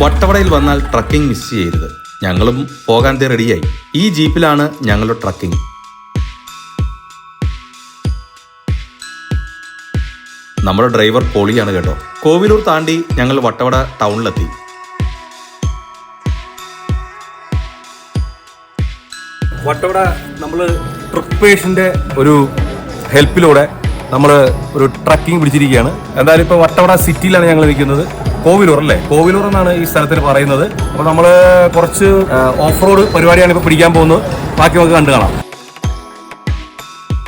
വട്ടവടയിൽ വന്നാൽ trekking miss ചെയ്യരുത്. ഞങ്ങളും പോകാൻ റെഡിയായി ഈ ജീപ്പിലാണ് ഞങ്ങളുടെ ട്രക്കിംഗ് നമ്മുടെ ഡ്രൈവർ പൊളിയാണ് കേട്ടോ. കോവിലൂർ താണ്ടി ഞങ്ങൾ വട്ടവട ടൗണിലെത്തി. വട്ടവട നമ്മൾ ട്രിപ്പേഷന്റെ ഒരു ഹെൽപ്പിലൂടെ നമ്മൾ ഒരു ട്രക്കിംഗ് പിടിച്ചിരിക്കുകയാണ്. എന്തായാലും ഇപ്പോൾ വട്ടവട സിറ്റിയിലാണ് ഞങ്ങൾ നിൽക്കുന്നത്. കോവിലൂർ അല്ലേ? കോവിലൂർ എന്നാണ് ഈ സ്ഥലത്തിന് പറയുന്നത്. അപ്പോൾ നമ്മൾ കുറച്ച് ഓഫ് റോഡ് പരിപാടിയാണ് ഇപ്പോൾ പിടിക്കാൻ പോകുന്നത്. ബാക്കി നമുക്ക് കണ്ടു കാണാം.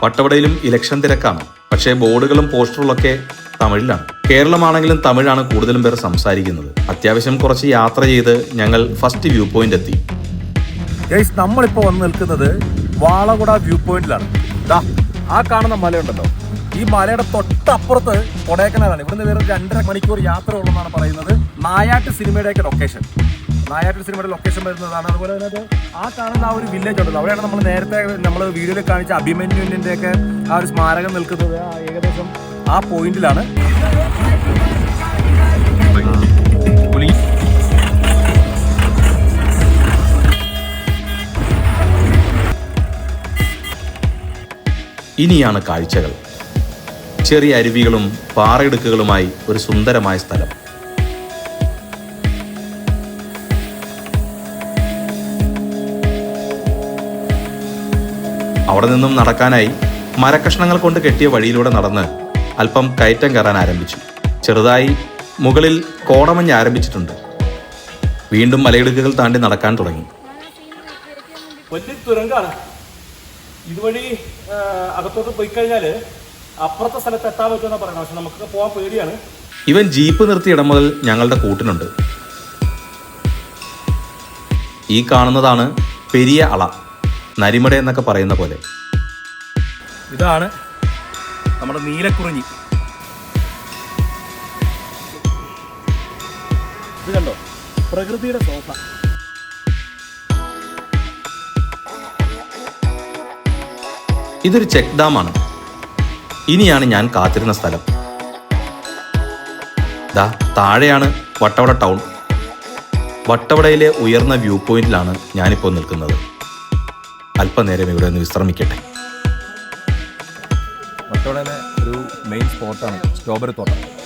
പട്ടവടയിലും ഇലക്ഷൻ തിരക്കാണ്. പക്ഷേ ബോർഡുകളും പോസ്റ്ററുകളൊക്കെ തമിഴിലാണ്. കേരളമാണെങ്കിലും തമിഴാണ് കൂടുതലും പേർ സംസാരിക്കുന്നത്. അത്യാവശ്യം കുറച്ച് യാത്ര ചെയ്ത് ഞങ്ങൾ ഫസ്റ്റ് വ്യൂ പോയിന്റ് എത്തി. നമ്മളിപ്പോ നമ്മളിപ്പോൾ വന്ന് നിൽക്കുന്നത് വാളകുട വ്യൂ പോയിന്റിലാണ്. ദാ ആ കാണുന്ന മലയുണ്ടല്ലോ. ഈ മലയുടെ തൊട്ടപ്പുറത്ത് കൊടൈക്കനാലാണ്. ഇവിടുന്ന് വേറെ രണ്ടര മണിക്കൂർ യാത്ര ഉള്ളതെന്നാണ് പറയുന്നത്. നായാട്ട് സിനിമയുടെയൊക്കെ ലൊക്കേഷൻ നായാട്ട് സിനിമയുടെ ലൊക്കേഷൻ വരുന്നതാണ്. അതുപോലെ തന്നെ ആ കാണുന്ന ആ ഒരു വില്ലേജ് ഉണ്ടല്ലോ. അവിടെയാണ് നമ്മൾ നേരത്തെ നമ്മൾ വീഡിയോയിൽ കാണിച്ച അഭിമന്യുവിന്റെ ഒക്കെ ആ ഒരു സ്മാരകം നിൽക്കുന്നത്. ആ ഏകദേശം ആ പോയിന്റിലാണ് ഇനിയാണ് കാഴ്ചകൾ. ചെറിയ അരുവികളും പാറയിടുക്കുകളുമായി ഒരു സുന്ദരമായ സ്ഥലം. അവിടെ നിന്നും നടക്കാനായി മരക്കഷ്ണങ്ങൾ കൊണ്ട് കെട്ടിയ വഴിയിലൂടെ നടന്ന് അല്പം കയറ്റം കയറാൻ ആരംഭിച്ചു. ചെറുതായി മുകളിൽ കോടമഞ്ഞ് ആരംഭിച്ചിട്ടുണ്ട്. വീണ്ടും മലയിടുക്കുകൾ താണ്ടി നടക്കാൻ തുടങ്ങി. തുരങ്കാണ്. ഇതുവഴി അകത്തോട്ട് പോയി കഴിഞ്ഞാൽ അപ്പുറത്തെ സ്ഥലത്ത് എത്താൻ പറ്റുമെന്നാണ് പറയുന്നത് പക്ഷെ നമുക്ക് പോകാൻ പേടിയാണ്. ഇവൻ ജീപ്പ് നിർത്തിയ ഇടം മുതൽ ഞങ്ങളുടെ കൂട്ടിനുണ്ട്. ഈ കാണുന്നതാണ് പെരിയ അള നരിമട എന്നൊക്കെ പറയുന്ന പോലെ. ഇതാണ് നമ്മുടെ നീലക്കുറിഞ്ഞി. ഇത് കണ്ടോ? പ്രകൃതിയുടെ സോഫ. ഇതൊരു ചെക്ക് ഡാമാണ്. ഇനിയാണ് ഞാൻ കാത്തിരുന്ന സ്ഥലം. ദാ താഴെയാണ് വട്ടവട ടൗൺ. വട്ടവടയിലെ ഉയർന്ന വ്യൂ പോയിന്റിലാണ് ഞാനിപ്പോൾ നിൽക്കുന്നത്. അല്പനേരം ഇവിടെ ഒന്ന് വിശ്രമിക്കട്ടെ. വട്ടവടയിലെ ഒരു മെയിൻ സ്പോട്ടാണ് സ്ട്രോബെറി തോട്ടം.